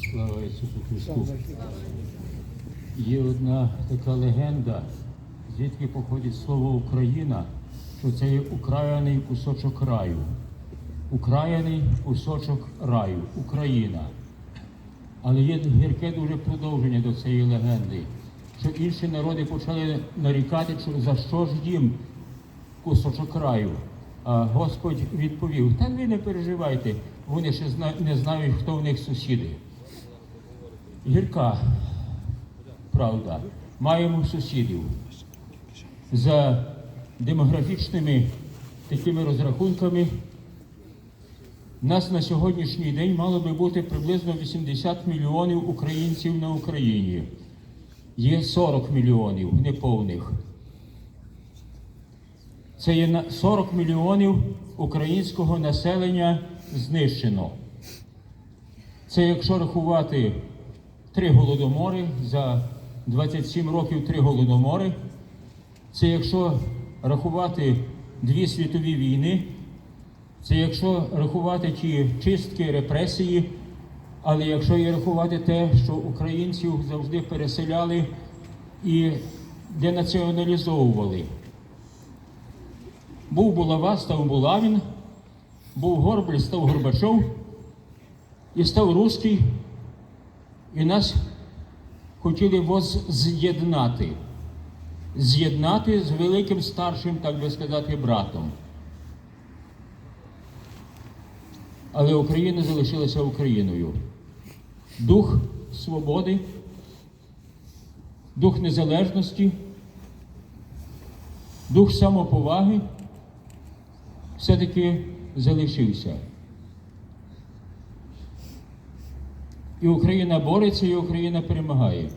Слава Ісусу Христу! Є одна така легенда, звідки походить слово Україна, що це є украяний кусочок раю. Украяний кусочок раю, Україна. Але є гірке дуже продовження до цієї легенди, що інші народи почали нарікати, що за що ж їм кусочок раю. А Господь відповів: та ви не переживайте, вони ще не знають, хто в них сусіди. Гірка правда. Маємо сусідів. За демографічними такими розрахунками, нас на сьогоднішній день мало би бути приблизно 80 мільйонів українців на Україні. Є 40 мільйонів неповних. Це є на- 40 мільйонів українського населення знищено. Це якщо рахувати три голодомори за 27 років три голодомори. Це якщо рахувати дві світові війни, це якщо рахувати ті чистки, репресії, але якщо і рахувати те, що українців завжди переселяли і денаціоналізовували. Був Булава, став Булавін, був Горбель, став Горбачов, і став Руський, і нас хотіли воз з'єднати. З'єднати з великим старшим, так би сказати, братом. Але Україна залишилася Україною. Дух свободи, дух незалежності, дух самоповаги все-таки залишився. І Україна бореться, і Україна перемагає.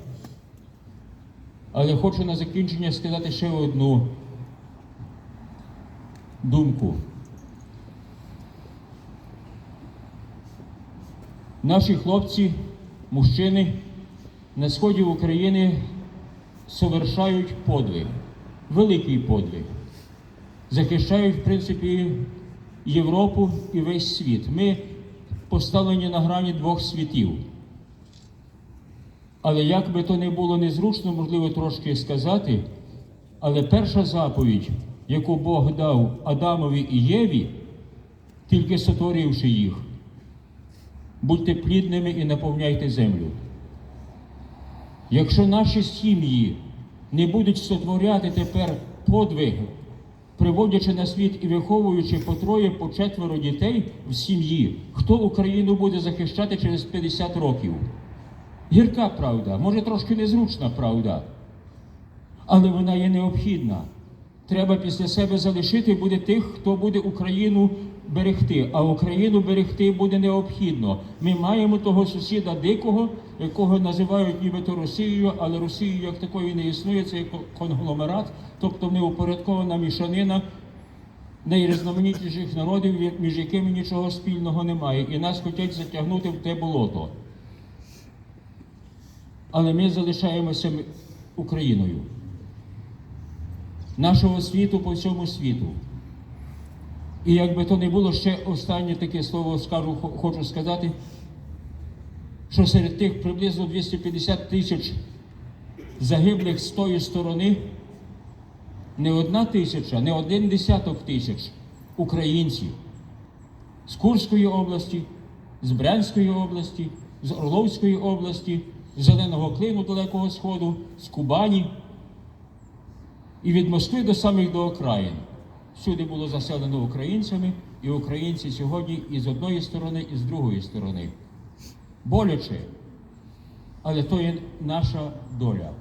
Але хочу на закінчення сказати ще одну думку. Наші хлопці, мужчини на сході України совершають подвиг, великий подвиг. Захищають, в принципі, Європу і весь світ. Ми поставлені на грані двох світів. Але як би то не було незручно, можливо, трошки сказати, але перша заповідь, яку Бог дав Адамові і Єві, тільки сотворивши їх, будьте плідними і наповняйте землю. Якщо наші сім'ї не будуть сотворяти тепер подвиг, приводячи на світ і виховуючи по троє, по четверо дітей в сім'ї, хто Україну буде захищати через 50 років? Гірка правда, може трошки незручна правда, але вона є необхідна. Треба після себе залишити буде тих, хто буде Україну берегти. А Україну берегти буде необхідно. Ми маємо того сусіда дикого, якого називають нібито Росією, але Росією як такої не існує, це є конгломерат, тобто неупорядкована мішанина найрізноманітніших народів, між якими нічого спільного немає. І нас хочуть затягнути в те болото але ми залишаємося Україною. Нашого світу по всьому світу. І якби то не було ще останнє таке слово скажу, хочу сказати, що серед тих приблизно 250 тисяч загиблих з тої сторони не одна тисяча, не один десяток тисяч українців з Курської області, з Брянської області, з Орловської області, Зеленого Клину Далекого Сходу, з Кубані і від Москви до самих до окраїн. Всюди було заселено українцями, і українці сьогодні і з одної сторони, і з другої сторони. Боляче, але то є наша доля.